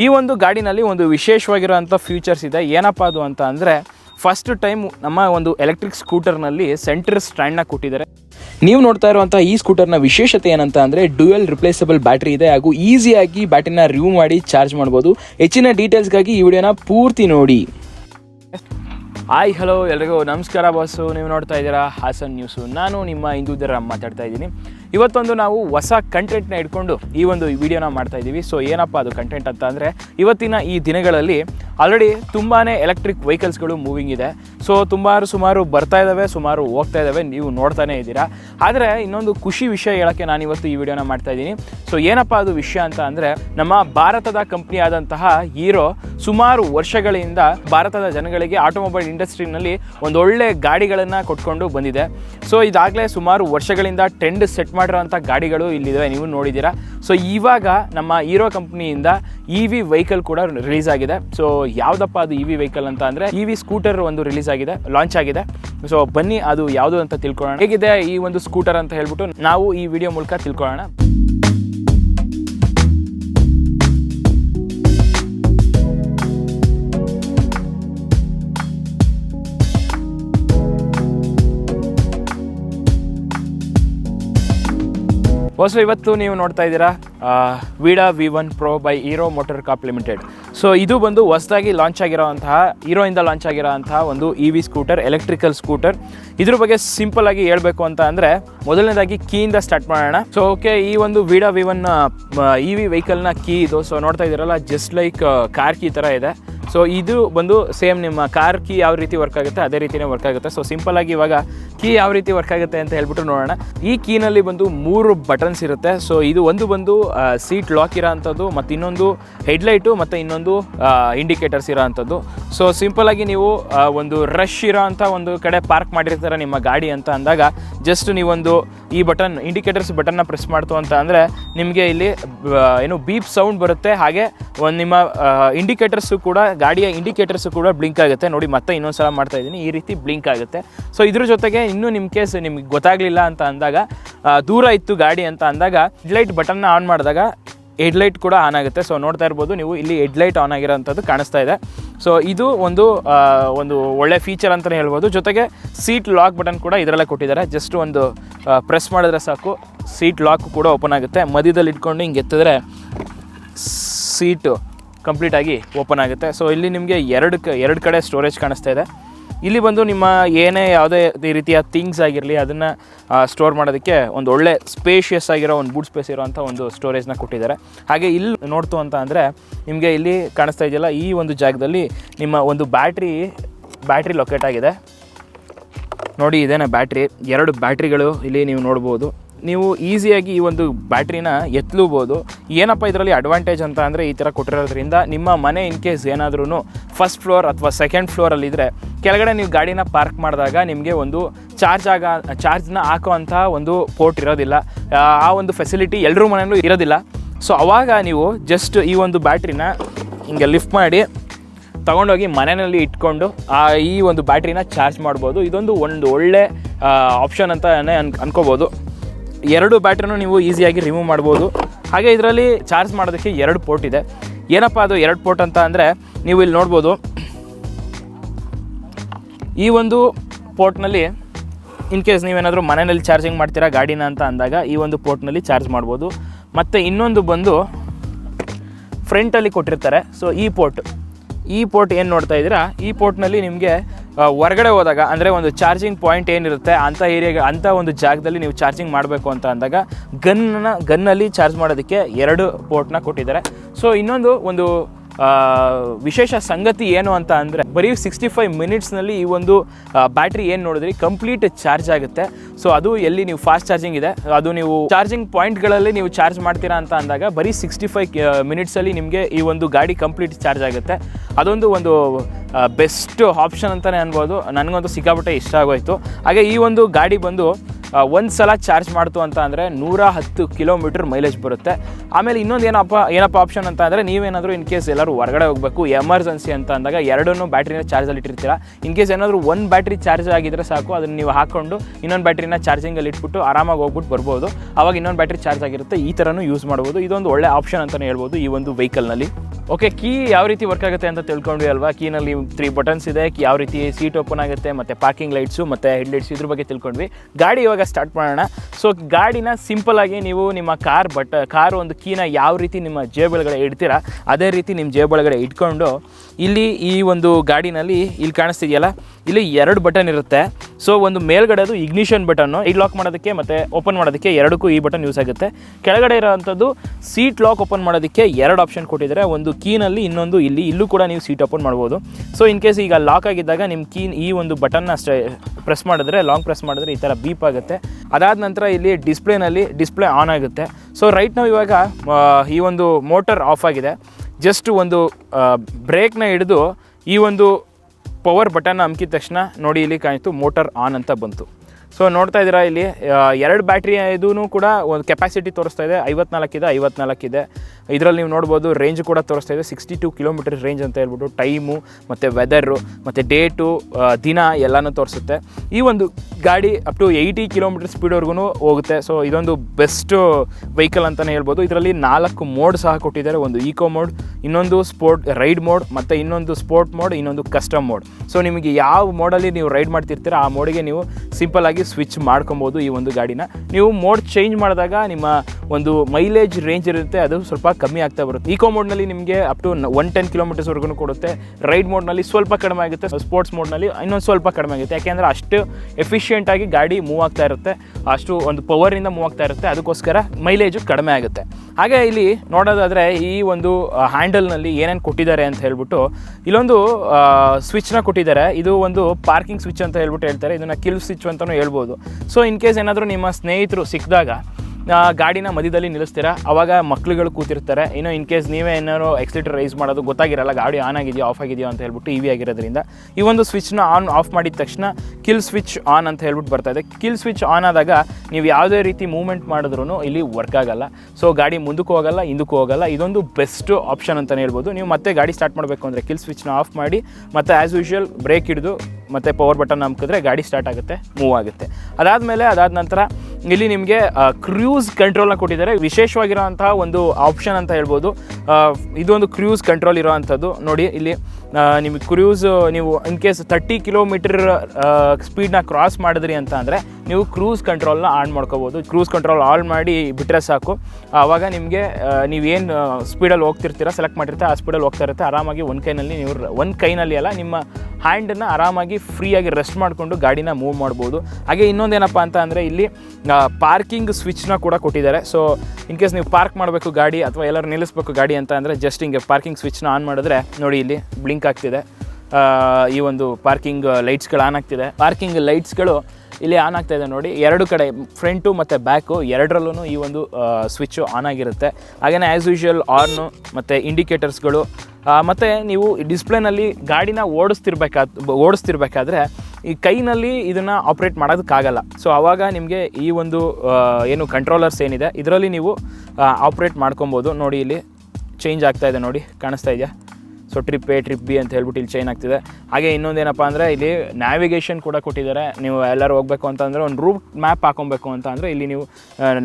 ಈ ಒಂದು ಗಾಡಿನಲ್ಲಿ ಒಂದು ವಿಶೇಷವಾಗಿರುವಂಥ ಫ್ಯೂಚರ್ಸ್ ಇದೆ. ಏನಪ್ಪ ಅದು ಅಂತ ಅಂದರೆ ಫಸ್ಟ್ ಟೈಮ್ ನಮ್ಮ ಒಂದು ಎಲೆಕ್ಟ್ರಿಕ್ ಸ್ಕೂಟರ್ನಲ್ಲಿ ಸೆಂಟರ್ ಸ್ಟ್ಯಾಂಡ್ನ ಕೊಟ್ಟಿದ್ದಾರೆ. ನೀವು ನೋಡ್ತಾ ಇರುವಂಥ ಈ ಸ್ಕೂಟರ್ನ ವಿಶೇಷತೆ ಏನಂತ ಅಂದರೆ ಡ್ಯೂಯಲ್ ರಿಪ್ಲೇಸಬಲ್ ಬ್ಯಾಟ್ರಿ ಇದೆ ಹಾಗೂ ಈಸಿಯಾಗಿ ಬ್ಯಾಟ್ರಿನ ರಿಮೂವ್ ಮಾಡಿ ಚಾರ್ಜ್ ಮಾಡ್ಬೋದು. ಹೆಚ್ಚಿನ ಡೀಟೇಲ್ಸ್ಗಾಗಿ ಈ ವಿಡಿಯೋನ ಪೂರ್ತಿ ನೋಡಿ. ಹಾಯ್ ಹಲೋ ಎಲ್ರಿಗೂ. ನಮಸ್ಕಾರ ಬಾಸು ನೀವು ನೋಡ್ತಾ ಇದ್ದೀರಾ ಹಾಸನ್ ನ್ಯೂಸು ನಾನು ನಿಮ್ಮ ಹಿಂದೂದರ ಮಾತಾಡ್ತಾ ಇದ್ದೀನಿ. ಇವತ್ತೊಂದು ನಾವು ಹೊಸ ಕಂಟೆಂಟ್ನ ಇಟ್ಕೊಂಡು ಈ ಒಂದು ವಿಡಿಯೋನ ಮಾಡ್ತಾ ಇದ್ದೀವಿ. ಸೊ ಏನಪ್ಪ ಅದು ಕಂಟೆಂಟ್ ಅಂತ ಅಂದರೆ, ಇವತ್ತಿನ ಈ ದಿನಗಳಲ್ಲಿ ಆಲ್ರೆಡಿ ತುಂಬಾ ಎಲೆಕ್ಟ್ರಿಕ್ ವೆಹಿಕಲ್ಸ್ಗಳು ಮೂವಿಂಗ್ ಇದೆ. ಸೊ ಸುಮಾರು ಸುಮಾರು ಬರ್ತಾ ಇದ್ದಾವೆ ಸುಮಾರು ಹೋಗ್ತಾ ಇದ್ದಾವೆ ನೀವು ನೋಡ್ತಾನೆ ಇದ್ದೀರಾ. ಆದರೆ ಇನ್ನೊಂದು ಖುಷಿ ವಿಷಯ ಹೇಳೋಕ್ಕೆ ನಾನು ಇವತ್ತು ಈ ವಿಡಿಯೋನ ಮಾಡ್ತಾ ಇದ್ದೀನಿ. ಸೊ ಏನಪ್ಪ ಅದು ವಿಷಯ ಅಂತ ಅಂದರೆ, ನಮ್ಮ ಭಾರತದ ಕಂಪ್ನಿ ಆದಂತಹ ಹೀರೋ ಸುಮಾರು ವರ್ಷಗಳಿಂದ ಭಾರತದ ಜನಗಳಿಗೆ ಆಟೋಮೊಬೈಲ್ ಇಂಡಸ್ಟ್ರಿನಲ್ಲಿ ಒಳ್ಳೆ ಗಾಡಿಗಳನ್ನು ಕೊಟ್ಕೊಂಡು ಬಂದಿದೆ. ಸೊ ಇದಾಗಲೇ ಸುಮಾರು ವರ್ಷಗಳಿಂದ ಟ್ರೆಂಡ್ ಸೆಟ್ ಮಾಡಿರೋಂಥ ಗಾಡಿಗಳು ಇಲ್ಲಿದೆ ನೀವು ನೋಡಿದ್ದೀರಾ. ಸೊ ಇವಾಗ ನಮ್ಮ ಹೀರೋ ಕಂಪ್ನಿಯಿಂದ ಇ ವಿ ವೆಹಿಕಲ್ ಕೂಡ ರಿಲೀಸ್ ಆಗಿದೆ. ಸೊ ಯಾವುದಪ್ಪ ಅದು ಇ ವಿ ವೆಹಿಕಲ್ ಅಂತ ಅಂದರೆ ಇ ವಿ ಸ್ಕೂಟರ್ ಒಂದು ರಿಲೀಸ್ ಆಗಿದೆ ಲಾಂಚ್ ಆಗಿದೆ. ಸೊ ಬನ್ನಿ, ಅದು ಯಾವುದು ಅಂತ ತಿಳ್ಕೊಳ್ಳೋಣ. ಹೇಗಿದೆ ಈ ಒಂದು ಸ್ಕೂಟರ್ ಅಂತ ಹೇಳ್ಬಿಟ್ಟು ನಾವು ಈ ವಿಡಿಯೋ ಮೂಲಕ ತಿಳ್ಕೊಳ್ಳೋಣ. ಹೊಸ ಇವತ್ತು ನೀವು ನೋಡ್ತಾ ಇದ್ದೀರಾ Vida V one pro by Hero motor corp limited so ಇದು ಬಂದು ಹೊಸದಾಗಿ ಲಾಂಚ್ ಆಗಿರೋವಂತಹ ಹೀರೋಯಿಂದ ಲಾಂಚ್ ಆಗಿರೋವಂತಹ ಒಂದು E V scooter electrical scooter ಇದ್ರ ಬಗ್ಗೆ ಸಿಂಪಲ್ ಆಗಿ ಹೇಳಬೇಕು ಅಂತ ಅಂದರೆ, ಮೊದಲನೇದಾಗಿ ಕೀಯಿಂದ ಸ್ಟಾರ್ಟ್ ಮಾಡೋಣ. ಸೊ ಓಕೆ ಈ ಒಂದು Vida V one E V ವೆಹಿಕಲ್ನ key ಇದು. ಸೊ ನೋಡ್ತಾ ಇದ್ದೀರಲ್ಲ ಜಸ್ಟ್ ಲೈಕ್ ಕಾರ್ ಕೀ ಥರ ಇದೆ. ಸೊ ಇದು ಬಂದು ಸೇಮ್ ನಿಮ್ಮ ಕಾರ್ ಕೀ ಯಾವ ರೀತಿ ವರ್ಕ್ ಆಗುತ್ತೆ, ಅದೇ ರೀತಿಯೇ ವರ್ಕ್ ಆಗುತ್ತೆ. ಸೊ ಸಿಂಪಲ್ ಆಗಿ ಇವಾಗ ಕೀ ಯಾವ ರೀತಿ ವರ್ಕ್ ಆಗುತ್ತೆ ಅಂತ ಹೇಳ್ಬಿಟ್ಟು ನೋಡೋಣ. ಈ ಕೀನಲ್ಲಿ ಬಂದು ಮೂರು ಬಟನ್ಸ್ ಇರುತ್ತೆ. ಸೊ ಇದು ಒಂದು ಬಂದು ಸೀಟ್ ಲಾಕ್ ಇರೋ ಅಂಥದ್ದು ಮತ್ತು ಇನ್ನೊಂದು ಹೆಡ್ಲೈಟು ಮತ್ತು ಇನ್ನೊಂದು ಇಂಡಿಕೇಟರ್ಸ್ ಇರೋ ಅಂಥದ್ದು ಸೊ ಸಿಂಪಲ್ ಆಗಿ ನೀವು ಒಂದು ರಶ್ ಇರೋ ಒಂದು ಕಡೆ ಪಾರ್ಕ್ ಮಾಡಿರ್ತಾರೆ ನಿಮ್ಮ ಗಾಡಿ ಅಂತ ಅಂದಾಗ ಜಸ್ಟ್ ನೀವೊಂದು ಈ ಬಟನ್ ಇಂಡಿಕೇಟರ್ಸ್ ಬಟನ್ನ ಪ್ರೆಸ್ ಮಾಡ್ತು ಅಂತ ಅಂದರೆ ನಿಮಗೆ ಇಲ್ಲಿ ಏನು ಬೀಪ್ ಸೌಂಡ್ ಬರುತ್ತೆ. ಹಾಗೆ ಒಂದು ನಿಮ್ಮ ಇಂಡಿಕೇಟರ್ಸು ಕೂಡ, ಗಾಡಿಯ ಇಂಡಿಕೇಟರ್ಸು ಕೂಡ ಬ್ಲಿಂಕ್ ಆಗುತ್ತೆ. ನೋಡಿ, ಮತ್ತೆ ಇನ್ನೊಂದು ಸಲ ಮಾಡ್ತಾ ಇದ್ದೀನಿ. ಈ ರೀತಿ ಬ್ಲಿಂಕ್ ಆಗುತ್ತೆ. ಸೊ ಇದ್ರ ಜೊತೆಗೆ ಇನ್ನೂ ನಿಮ್ಮ ಕೇಸ್ ನಿಮಗೆ ಗೊತ್ತಾಗಲಿಲ್ಲ ಅಂತ ಅಂದಾಗ ದೂರ ಇತ್ತು ಗಾಡಿ ಅಂತ ಅಂದಾಗ ಹೆಡ್ಲೈಟ್ ಬಟನ್ನ ಆನ್ ಮಾಡಿದಾಗ ಹೆಡ್ಲೈಟ್ ಕೂಡ ಆನ್ ಆಗುತ್ತೆ. ಸೊ ನೋಡ್ತಾ ಇರ್ಬೋದು ನೀವು ಇಲ್ಲಿ ಹೆಡ್ಲೈಟ್ ಆನ್ ಆಗಿರೋಂಥದ್ದು ಕಾಣಿಸ್ತಾ ಇದೆ. ಸೊ ಇದು ಒಂದು ಒಂದು ಒಳ್ಳೆ ಫೀಚರ್ ಅಂತಲೇ ಹೇಳ್ಬೋದು. ಜೊತೆಗೆ ಸೀಟ್ ಲಾಕ್ ಬಟನ್ ಕೂಡ ಇದರಲ್ಲೇ ಕೊಟ್ಟಿದ್ದಾರೆ. ಜಸ್ಟ್ ಒಂದು ಪ್ರೆಸ್ ಮಾಡಿದ್ರೆ ಸಾಕು. ಸೀಟ್ ಲಾಕ್ ಕೂಡ ಓಪನ್ ಆಗುತ್ತೆ. ಮಧ್ಯದಲ್ಲಿ ಇಟ್ಕೊಂಡು ಹಿಂಗೆ ಎತ್ತಿದ್ರೆ ಸೀಟು ಕಂಪ್ಲೀಟಾಗಿ ಓಪನ್ ಆಗುತ್ತೆ. ಸೊ ಇಲ್ಲಿ ನಿಮಗೆ ಎರಡು ಎರಡು ಕಡೆ ಸ್ಟೋರೇಜ್ ಕಾಣಿಸ್ತಾ ಇದೆ. ಇಲ್ಲಿ ಬಂದು ನಿಮ್ಮ ಏನೇ ಯಾವುದೇ ರೀತಿಯ ಥಿಂಗ್ಸ್ ಆಗಿರಲಿ ಅದನ್ನು ಸ್ಟೋರ್ ಮಾಡೋದಕ್ಕೆ ಒಂದು ಒಳ್ಳೆ ಸ್ಪೇಷಿಯಸ್ ಆಗಿರೋ ಒಂದು ಬೂಟ್ ಸ್ಪೇಸ್ ಇರೋವಂಥ ಒಂದು ಸ್ಟೋರೇಜ್ನ ಕೊಟ್ಟಿದ್ದಾರೆ. ಹಾಗೆ ಇಲ್ಲಿ ನೋಡ್ತು ಅಂತ ಅಂದರೆ, ನಿಮಗೆ ಇಲ್ಲಿ ಕಾಣಿಸ್ತಾ ಇದೆಯಲ್ಲ, ಈ ಒಂದು ಜಾಗದಲ್ಲಿ ನಿಮ್ಮ ಒಂದು ಬ್ಯಾಟ್ರಿ ಬ್ಯಾಟ್ರಿ ಲೊಕೇಟ್ ಆಗಿದೆ. ನೋಡಿ, ಇದೇನೆ ಬ್ಯಾಟ್ರಿ ಎರಡು ಬ್ಯಾಟ್ರಿಗಳು ಇಲ್ಲಿ ನೀವು ನೋಡ್ಬೋದು. ನೀವು ಈಸಿಯಾಗಿ ಈ ಒಂದು ಬ್ಯಾಟ್ರಿನ ಎತ್ತಲೂಬೋದು ಏನಪ್ಪ ಇದರಲ್ಲಿ ಅಡ್ವಾಂಟೇಜ್ ಅಂತ ಅಂದರೆ ಈ ಥರ ಕೊಟ್ಟಿರೋದ್ರಿಂದ ನಿಮ್ಮ ಮನೆ ಇನ್ ಕೇಸ್ ಏನಾದ್ರೂ ಫಸ್ಟ್ ಫ್ಲೋರ್ ಅಥವಾ ಸೆಕೆಂಡ್ ಫ್ಲೋರಲ್ಲಿದ್ದರೆ ಕೆಳಗಡೆ ನೀವು ಗಾಡಿನ ಪಾರ್ಕ್ ಮಾಡಿದಾಗ ನಿಮಗೆ ಒಂದು ಚಾರ್ಜ್ ಆಗ, ಚಾರ್ಜ್ನ ಹಾಕುವಂತಹ ಒಂದು ಪೋರ್ಟ್ ಇರೋದಿಲ್ಲ. ಆ ಆ ಒಂದು ಫೆಸಿಲಿಟಿ ಎಲ್ಲರೂ ಮನೆಯಲ್ಲೂ ಇರೋದಿಲ್ಲ. ಸೊ ಅವಾಗ ನೀವು ಜಸ್ಟ್ ಈ ಒಂದು ಬ್ಯಾಟ್ರಿನ ಹಿಂಗೆ ಲಿಫ್ಟ್ ಮಾಡಿ ತಗೊಂಡೋಗಿ ಮನೆಯಲ್ಲಿ ಇಟ್ಕೊಂಡು ಆ ಈ ಒಂದು ಬ್ಯಾಟ್ರಿನ ಚಾರ್ಜ್ ಮಾಡ್ಬೋದು. ಇದೊಂದು ಒಂದು ಒಳ್ಳೆ ಆಪ್ಷನ್ ಅಂತ ಅನ್, ಅನ್ಕೋಬೋದು. ಎರಡು ಬ್ಯಾಟ್ರಿನೂ ನೀವು ಈಸಿಯಾಗಿ ರಿಮೂವ್ ಮಾಡ್ಬೋದು. ಹಾಗೆ ಇದರಲ್ಲಿ ಚಾರ್ಜ್ ಮಾಡೋದಕ್ಕೆ ಎರಡು ಪೋರ್ಟ್ ಇದೆ. ಏನಪ್ಪ ಅದು ಎರಡು ಪೋರ್ಟ್ ಅಂತ ಅಂದರೆ, ನೀವು ಇಲ್ಲಿ ನೋಡ್ಬೋದು. ಈ ಒಂದು ಪೋರ್ಟ್ನಲ್ಲಿ ಇನ್ ಕೇಸ್ ನೀವೇನಾದರೂ ಮನೆಯಲ್ಲಿ ಚಾರ್ಜಿಂಗ್ ಮಾಡ್ತೀರಾ ಗಾಡಿನ ಅಂತ ಅಂದಾಗ ಈ ಒಂದು ಪೋರ್ಟ್ನಲ್ಲಿ ಚಾರ್ಜ್ ಮಾಡ್ಬೋದು. ಮತ್ತು ಇನ್ನೊಂದು ಬಂದು ಫ್ರಂಟಲ್ಲಿ ಕೊಟ್ಟಿರ್ತಾರೆ. ಸೊ ಈ ಪೋರ್ಟ್. ಈ ಪೋರ್ಟ್ ಏನು ನೋಡ್ತಾ ಇದ್ದೀರಾ? ಈ ಪೋರ್ಟ್ನಲ್ಲಿ ನಿಮಗೆ ಹೊರಗಡೆ ಹೋದಾಗ ಅಂದರೆ ಒಂದು ಚಾರ್ಜಿಂಗ್ ಪಾಯಿಂಟ್ ಏನಿರುತ್ತೆ ಅಂಥ ಏರಿಯಾಗೆ ಅಂಥ ಒಂದು ಜಾಗದಲ್ಲಿ ನೀವು ಚಾರ್ಜಿಂಗ್ ಮಾಡಬೇಕು ಅಂತ ಅಂದಾಗ ಗನ್ನ, ಗನ್ನಲ್ಲಿ ಚಾರ್ಜ್ ಮಾಡೋದಕ್ಕೆ ಎರಡು ಪೋರ್ಟ್ನ ಕೊಟ್ಟಿದ್ದಾರೆ. ಸೊ ಇನ್ನೊಂದು ಒಂದು ವಿಶೇಷ ಸಂಗತಿ ಏನು ಅಂತ ಅಂದರೆ ಬರೀ ಸಿಕ್ಸ್ಟಿ ಫೈವ್ ಮಿನಿಟ್ಸ್ನಲ್ಲಿ ಈ ಒಂದು ಬ್ಯಾಟ್ರಿ ಏನು ನೋಡಿದ್ರಿ? ಕಂಪ್ಲೀಟ್ ಚಾರ್ಜ್ ಆಗುತ್ತೆ. ಸೊ ಅದು ಎಲ್ಲಿ ನೀವು ಫಾಸ್ಟ್ ಚಾರ್ಜಿಂಗ್ ಇದೆ. ಅದು ನೀವು ಚಾರ್ಜಿಂಗ್ ಪಾಯಿಂಟ್ಗಳಲ್ಲಿ ನೀವು ಚಾರ್ಜ್ ಮಾಡ್ತೀರಾ ಅಂತ ಅಂದಾಗ ಬರೀ ಸಿಕ್ಸ್ಟಿ ಫೈವ್ ಮಿನಿಟ್ಸಲ್ಲಿ ನಿಮಗೆ ಈ ಒಂದು ಗಾಡಿ ಕಂಪ್ಲೀಟ್ ಚಾರ್ಜ್ ಆಗುತ್ತೆ. ಅದೊಂದು ಒಂದು ಬೆಸ್ಟ್ ಆಪ್ಷನ್ ಅಂತಲೇ ಅನ್ಬೋದು. ನನಗಂತೂ ಸಿಕ್ಕಾಪಟ್ಟೆ ಇಷ್ಟ ಆಗೋಯ್ತು. ಹಾಗೆ ಈ ಒಂದು ಗಾಡಿ ಬಂದು ಒಂದು ಸಲ ಚಾರ್ಜ್ ಮಾಡ್ತು ಅಂತ ಅಂದರೆ ನೂರ ಹತ್ತು ಕಿಲೋಮೀಟ್ರ್ ಮೈಲೇಜ್ ಬರುತ್ತೆ. ಆಮೇಲೆ ಇನ್ನೊಂದು ಏನಪ್ಪ ಏನಪ್ಪ ಆಪ್ಷನ್ ಅಂತ ಅಂದರೆ ನೀವೇನಾದರೂ ಇನ್ ಕೇಸ್ ಎಲ್ಲರೂ ಹೊರಗಡೆ ಹೋಗಬೇಕು ಎಮರ್ಜೆನ್ಸಿ ಅಂತ ಅಂದಾಗ ಎರಡನ್ನೂ ಬ್ಯಾಟ್ರಿನ ಚಾರ್ಜಲ್ಲಿ ಇಟ್ಟಿರ್ತೀರ. ಇನ್ ಕೇಸ್ ಏನಾದರೂ ಒಂದು ಬ್ಯಾಟ್ರಿ ಚಾರ್ಜ್ ಆಗಿದ್ರೆ ಸಾಕು, ಅದನ್ನು ನೀವು ಹಾಕ್ಕೊಂಡು ಇನ್ನೊಂದು ಬ್ಯಾಟ್ರಿನ ಚಾರ್ಜಿಂಗಲ್ಲಿ ಇಟ್ಬಿಟ್ಟು ಆರಾಮಾಗಿ ಹೋಗ್ಬಿಟ್ಟು ಬರ್ಬೋದು. ಆವಾಗ ಇನ್ನೊಂದು ಬ್ಯಾಟ್ರಿ ಚಾರ್ಜ್ ಆಗಿರುತ್ತೆ, ಈ ಥರನೂ ಯೂಸ್ ಮಾಡ್ಬೋದು. ಇದೊಂದು ಒಳ್ಳೆ ಆಪ್ಷನ್ ಅಂತಲೇ ಹೇಳ್ಬೋದು ಈ ಒಂದು ವೆಹಿಕಲ್ನಲ್ಲಿ ಓಕೆ ಕೀ ಯಾವ ರೀತಿ ವರ್ಕ್ ಆಗುತ್ತೆ ಅಂತ ತಿಳ್ಕೊಂಡ್ವಿ ಅಲ್ವಾ? ಕೀನಲ್ಲಿ ತ್ರೀ ಬಟನ್ಸ್ ಇದೆ. ಕೀ ಯಾವ ರೀತಿ ಸೀಟ್ ಓಪನ್ ಆಗುತ್ತೆ, ಮತ್ತು ಪಾರ್ಕಿಂಗ್ ಲೈಟ್ಸು ಮತ್ತು ಹೆಡ್ಲೈಟ್ಸ್ ಇದ್ರ ಬಗ್ಗೆ ತಿಳ್ಕೊಂಡ್ವಿ. ಗಾಡಿ ಇವಾಗ ಸ್ಟಾರ್ಟ್ ಮಾಡೋಣ. ಸೊ ಗಾಡಿನ ಸಿಂಪಲ್ ಆಗಿ ನೀವು ನಿಮ್ಮ ಕಾರ್ ಬಟ್ ಕಾರ್ ಒಂದು ಕೀನ ಯಾವ ರೀತಿ ನಿಮ್ಮ ಜೇಬೊಳಗಡೆ ಇಡ್ತೀರಾ, ಅದೇ ರೀತಿ ನಿಮ್ಮ ಜೇಬೊಳಗಡೆ ಇಟ್ಕೊಂಡು, ಇಲ್ಲಿ ಈ ಒಂದು ಗಾಡಿನಲ್ಲಿ ಇಲ್ಲಿ ಕಾಣಿಸ್ತಿದೆಯಲ್ಲ, ಇಲ್ಲಿ ಎರಡು ಬಟನ್ ಇರುತ್ತೆ. ಸೊ ಒಂದು ಮೇಲ್ಗಡೆದು ಇಗ್ನಿಷನ್ ಬಟನ್ನು ಈ ಲಾಕ್ ಮಾಡೋದಕ್ಕೆ ಮತ್ತು ಓಪನ್ ಮಾಡೋದಕ್ಕೆ ಎರಡಕ್ಕೂ ಈ ಬಟನ್ ಯೂಸ್ ಆಗುತ್ತೆ. ಕೆಳಗಡೆ ಇರೋವಂಥದ್ದು ಸೀಟ್ ಲಾಕ್ ಓಪನ್ ಮಾಡೋದಕ್ಕೆ ಎರಡು ಆಪ್ಷನ್ ಕೊಟ್ಟಿದ್ದಾರೆ. ಒಂದು ಕೀನಲ್ಲಿ ಇನ್ನೊಂದು ಇಲ್ಲಿ, ಇಲ್ಲೂ ಕೂಡ ನೀವು ಸೀಟ್ ಓಪನ್ ಮಾಡ್ಬೋದು. ಸೊ ಇನ್ ಕೇಸ್ ಈಗ ಲಾಕ್ ಆಗಿದ್ದಾಗ ನಿಮ್ಮ ಕೀನ್ ಈ ಒಂದು ಬಟನ್ನ ಅಷ್ಟೇ ಪ್ರೆಸ್ ಮಾಡಿದ್ರೆ ಲಾಂಗ್ ಪ್ರೆಸ್ ಮಾಡಿದ್ರೆ ಈ ಥರ ಬೀಪ್ ಆಗುತ್ತೆ. ಅದಾದ ನಂತರ ಇಲ್ಲಿ ಡಿಸ್ಪ್ಲೇನಲ್ಲಿ ಡಿಸ್ಪ್ಲೇ ಆನ್ ಆಗುತ್ತೆ. ಸೊ ರೈಟ್ ನಾವು ಇವಾಗ ಈ ಒಂದು ಮೋಟರ್ ಆಫ್ ಆಗಿದೆ. ಜಸ್ಟ್ ಒಂದು ಬ್ರೇಕ್ನ ಹಿಡಿದು ಈ ಒಂದು ಪವರ್ ಬಟನ್ ಅಮ್ಕಿದ ತಕ್ಷಣ ನೋಡಿ ಇಲ್ಲಿ ಕಾಯಿತು ಮೋಟರ್ ಆನ್ ಅಂತ ಬಂತು. ಸೊ ನೋಡ್ತಾ ಇದ್ದೀರಾ ಇಲ್ಲಿ ಎರಡು ಬ್ಯಾಟ್ರಿ ಇದೂ ಕೂಡ ಒಂದು ಕೆಪಾಸಿಟಿ ತೋರಿಸ್ತಾ ಇದೆ. ಐವತ್ನಾಲ್ಕಿದೆ ಐವತ್ನಾಲ್ಕಿದೆ ಇದರಲ್ಲಿ ನೀವು ನೋಡ್ಬೋದು ರೇಂಜ್ ಕೂಡ ತೋರಿಸ್ತಾ ಇದೆ. ಸಿಕ್ಸ್ಟಿ ಟು ಕಿಲೋಮೀಟರ್ ರೇಂಜ್ ಅಂತ ಹೇಳ್ಬಿಟ್ಟು ಟೈಮು ಮತ್ತು ವೆದರು ಮತ್ತು ಡೇಟು ದಿನ ಎಲ್ಲನೂ ತೋರಿಸುತ್ತೆ. ಈ ಒಂದು ಗಾಡಿ ಅಪ್ ಟು ಏಯ್ಟಿ ಕಿಲೋಮೀಟರ್ ಸ್ಪೀಡ್ವರೆಗೂ ಹೋಗುತ್ತೆ. ಸೊ ಇದೊಂದು ಬೆಸ್ಟ್ ವೆಹಿಕಲ್ ಅಂತಲೇ ಹೇಳ್ಬೋದು. ಇದರಲ್ಲಿ ನಾಲ್ಕು ಮೋಡ್ ಸಹ ಕೊಟ್ಟಿದ್ದಾರೆ. ಒಂದು ಈಕೋ ಮೋಡ್ ಇನ್ನೊಂದು ಸ್ಪೋರ್ಟ್ ರೈಡ್ ಮೋಡ್ ಮತ್ತು ಇನ್ನೊಂದು ಸ್ಪೋರ್ಟ್ ಮೋಡ್ ಇನ್ನೊಂದು ಕಸ್ಟಮ್ ಮೋಡ್ ಸೊ ನಿಮಗೆ ಯಾವ ಮೋಡಲ್ಲಿ ನೀವು ರೈಡ್ ಮಾಡ್ತಿರ್ತೀರ, ಆ ಮೋಡಿಗೆ ನೀವು ಸಿಂಪಲ್ ಆಗಿ ಸ್ವಿಚ್ ಮಾಡ್ಕೊಬೋದು ಈ ಒಂದು ಗಾಡಿನ. ನೀವು ಮೋಡ್ ಚೇಂಜ್ ಮಾಡಿದಾಗ ನಿಮ್ಮ ಒಂದು ಮೈಲೇಜ್ ರೇಂಜ್ ಇರುತ್ತೆ. ಅದು ಸ್ವಲ್ಪ ಕಮ್ಮಿ ಆಗ್ತಾ ಬರುತ್ತೆ. ಈಕೋ ಮೋಡ್ನಲ್ಲಿ ನಿಮಗೆ ಅಪ್ ಟು ಒನ್ ಟೆನ್ ಕಿಲೋಮೀಟರ್ಸ್ವರೆಗೂ ಕೊಡುತ್ತೆ. ರೈಡ್ ಮೋಡ್ನಲ್ಲಿ ಸ್ವಲ್ಪ ಕಡಿಮೆ ಆಗುತ್ತೆ. ಸ್ಪೋರ್ಟ್ಸ್ ಮೋಡ್ನಲ್ಲಿ ಇನ್ನೊಂದು ಸ್ವಲ್ಪ ಕಡಿಮೆ ಆಗುತ್ತೆ. ಯಾಕೆಂದರೆ ಅಷ್ಟು ಎಫಿಷಿಯೆಂಟ್ ಆಗಿ ಗಾಡಿ ಮೂವ್ ಆಗ್ತಾ ಇರುತ್ತೆ. ಅಷ್ಟು ಒಂದು ಪವರಿಂದ ಮೂವ್ ಆಗ್ತಾ ಇರುತ್ತೆ. ಅದಕ್ಕೋಸ್ಕರ ಮೈಲೇಜು ಕಡಿಮೆ ಆಗುತ್ತೆ. ಹಾಗೆ ಇಲ್ಲಿ ನೋಡೋದಾದರೆ ಈ ಒಂದು ಹ್ಯಾಂಡಲ್ನಲ್ಲಿ ಏನೇನು ಕೊಟ್ಟಿದ್ದಾರೆ ಅಂತ ಹೇಳ್ಬಿಟ್ಟು, ಇಲ್ಲೊಂದು ಸ್ವಿಚ್ನ ಕೊಟ್ಟಿದ್ದಾರೆ. ಇದು ಒಂದು ಪಾರ್ಕಿಂಗ್ ಸ್ವಿಚ್ ಅಂತ ಹೇಳ್ಬಿಟ್ಟು ಹೇಳ್ತಾರೆ. ಇದನ್ನು ಕಿಲ್ ಸ್ವಿಚ್ ಅಂತಲೂ ಹೇಳ್ಬೋದು. ಸೊ ಇನ್ ಕೇಸ್ ಏನಾದರೂ ನಿಮ್ಮ ಸ್ನೇಹಿತರು ಸಿಕ್ಕಿದಾಗ ಗಾಡಿನ ಮಧ್ಯದಲ್ಲಿ ನಿಲ್ಲಿಸ್ತೀರಾ? ಅವಾಗ ಮಕ್ಳುಗಳು ಕೂತಿರ್ತಾರೆ. ಇನ್ನು ಇನ್ ಕೇಸ್ ನೀವೇ ಏನಾದ್ರು ಎಕ್ಸಿಲೇಟರ್ ರೈಸ್ ಮಾಡೋದು ಗೊತ್ತಾಗಿರಲ್ಲ, ಗಾಡಿ ಆನ್ ಆಗಿದೆಯೋ ಆಫ್ ಆಗಿದೆಯೋ ಅಂತ ಹೇಳ್ಬಿಟ್ಟು ಇವಿ ವಿ ಆಗಿರೋದ್ರಿಂದ, ಈ ಒಂದು ಸ್ವಿಚ್ನ ಆನ್ ಆಫ್ ಮಾಡಿದ ತಕ್ಷಣ ಕಿಲ್ ಸ್ವಿಚ್ ಆನ್ ಅಂತ ಹೇಳ್ಬಿಟ್ಟು ಬರ್ತಾ ಇದೆ. ಕಿಲ್ ಸ್ವಿಚ್ ಆನ್ ಆದಾಗ ನೀವು ಯಾವುದೇ ರೀತಿ ಮೂವ್ಮೆಂಟ್ ಮಾಡಿದ್ರೂ ಇಲ್ಲಿ ವರ್ಕ್ ಆಗಲ್ಲ. ಸೊ ಗಾಡಿ ಮುಂದಕ್ಕೂ ಹೋಗಲ್ಲ, ಹಿಂದಕ್ಕೂ ಹೋಗಲ್ಲ. ಇದೊಂದು ಬೆಸ್ಟ್ ಆಪ್ಷನ್ ಅಂತಲೇ ಹೇಳ್ಬೋದು. ನೀವು ಮತ್ತೆ ಗಾಡಿ ಸ್ಟಾರ್ಟ್ ಮಾಡಬೇಕು ಅಂದರೆ ಕಿಲ್ ಸ್ವಿಚ್ನ ಆಫ್ ಮಾಡಿ, ಮತ್ತು ಆ್ಯಸ್ ಯೂಶುವಲ್ ಬ್ರೇಕ್ ಹಿಡಿದು ಮತ್ತು ಪವರ್ ಬಟನ್ ಹಾಕಿದ್ರೆ ಗಾಡಿ ಸ್ಟಾರ್ಟ್ ಆಗುತ್ತೆ ಮೂವ್ ಆಗುತ್ತೆ. ಅದಾದಮೇಲೆ ಅದಾದ ನಂತರ ಇಲ್ಲಿ ನಿಮಗೆ ಕ್ರೂಸ್ ಕಂಟ್ರೋಲ್ನ ಕೊಟ್ಟಿದ್ದಾರೆ. ವಿಶೇಷವಾಗಿರೋಂತಹ ಒಂದು ಆಪ್ಷನ್ ಅಂತ ಹೇಳ್ಬೋದು. ಇದೊಂದು ಕ್ರೂಸ್ ಕಂಟ್ರೋಲ್ ಇರೋ ನೋಡಿ, ಇಲ್ಲಿ ನಿಮಗೆ ಕ್ರೂಸ್ ನೀವು ಇನ್ ಕೇಸ್ ತರ್ಟಿ ಕಿಲೋಮೀಟರ್ ಸ್ಪೀಡ್ನ ಕ್ರಾಸ್ ಮಾಡಿದ್ರಿ ಅಂತ ಅಂದರೆ ನೀವು ಕ್ರೂಸ್ ಕಂಟ್ರೋಲ್ನ ಆನ್ ಮಾಡ್ಕೋಬೋದು. ಕ್ರೂಸ್ ಕಂಟ್ರೋಲ್ ಆನ್ ಮಾಡಿ ಬಿಟ್ಟರೆ ಸಾಕು. ಆವಾಗ ನಿಮಗೆ ನೀವೇನು ಸ್ಪೀಡಲ್ಲಿ ಹೋಗ್ತಿರ್ತೀರ ಸೆಲೆಕ್ಟ್ ಮಾಡಿರ್ತೀರ, ಆ ಸ್ಪೀಡಲ್ಲಿ ಹೋಗ್ತಾ ಇರುತ್ತೆ. ಆರಾಮಾಗಿ ಒಂದು ಕೈನಲ್ಲಿ ನೀವು ಒಂದು ಕೈನಲ್ಲಿ ಅಲ್ಲ, ನಿಮ್ಮ ಹ್ಯಾಂಡನ್ನು ಆರಾಮಾಗಿ ಫ್ರೀಯಾಗಿ ರೆಸ್ಟ್ ಮಾಡಿಕೊಂಡು ಗಾಡಿನ ಮೂವ್ ಮಾಡ್ಬೋದು. ಹಾಗೆ ಇನ್ನೊಂದೇನಪ್ಪ ಅಂತ ಅಂದರೆ ಇಲ್ಲಿ ಪಾರ್ಕಿಂಗ್ ಸ್ವಿಚ್ನ ಕೂಡ ಕೊಟ್ಟಿದ್ದಾರೆ. ಸೊ ಇನ್ ಕೇಸ್ ನೀವು ಪಾರ್ಕ್ ಮಾಡಬೇಕು ಗಾಡಿ ಅಥವಾ ಎಲ್ಲರೂ ನಿಲ್ಲಿಸ್ಬೇಕು ಗಾಡಿ ಅಂತ ಅಂದರೆ ಜಸ್ಟ್ ಹಿಂಗೆ ಪಾರ್ಕಿಂಗ್ ಸ್ವಿಚ್ನ ಆನ್ ಮಾಡಿದ್ರೆ, ನೋಡಿ ಇಲ್ಲಿ ಬ್ಲಿಂಕ್ ಆಗ್ತಿದೆ. ಆ, ಈ ಒಂದು ಪಾರ್ಕಿಂಗ್ ಲೈಟ್ಸ್ಗಳು ಆನ್ ಆಗ್ತಿದೆ. ಪಾರ್ಕಿಂಗ್ ಲೈಟ್ಸ್ಗಳು ಇಲ್ಲಿ ಆನ್ ಆಗ್ತಾ ಇದೆ ನೋಡಿ. ಎರಡು ಕಡೆ ಫ್ರಂಟು ಮತ್ತು ಬ್ಯಾಕು ಎರಡರಲ್ಲೂ ಈ ಒಂದು ಸ್ವಿಚ್ಚು ಆನ್ ಆಗಿರುತ್ತೆ. ಹಾಗೆಯೇ ಆ್ಯಸ್ ಯೂಶುವಲ್ ಆರ್ನು ಮತ್ತು ಇಂಡಿಕೇಟರ್ಸ್ಗಳು ಮತ್ತು ನೀವು ಡಿಸ್ಪ್ಲೇನಲ್ಲಿ ಗಾಡಿನ ಓಡಿಸ್ತಿರ್ಬೇಕಾದ ಓಡಿಸ್ತಿರ್ಬೇಕಾದ್ರೆ ಈ ಕೈನಲ್ಲಿ ಇದನ್ನು ಆಪ್ರೇಟ್ ಮಾಡೋದಕ್ಕಾಗಲ್ಲ. ಸೊ ಆವಾಗ ನಿಮಗೆ ಈ ಒಂದು ಏನು ಕಂಟ್ರೋಲರ್ಸ್ ಏನಿದೆ ಇದರಲ್ಲಿ ನೀವು ಆಪ್ರೇಟ್ ಮಾಡ್ಕೊಬೋದು. ನೋಡಿ ಇಲ್ಲಿ ಚೇಂಜ್ ಆಗ್ತಾ ಇದೆ ನೋಡಿ. ಕಾಣಿಸ್ತಾ ಇದೆಯಾ? So trip A, trip B ಅಂತ ಹೇಳ್ಬಿಟ್ಟು ಇಲ್ಲಿ ಚೈನ್ ಆಗ್ತಿದೆ. ಹಾಗೆ ಇನ್ನೊಂದೇನಪ್ಪ ಅಂದರೆ ಇಲ್ಲಿ ನ್ಯಾವಿಗೇಷನ್ ಕೂಡ ಕೊಟ್ಟಿದ್ದಾರೆ. ನೀವು ಎಲ್ಲರೂ ಹೋಗಬೇಕು ಅಂತಂದರೆ ಒಂದು ರೂಟ್ ಮ್ಯಾಪ್ ಹಾಕೊಬೇಕು ಅಂತ ಅಂದರೆ ಇಲ್ಲಿ ನೀವು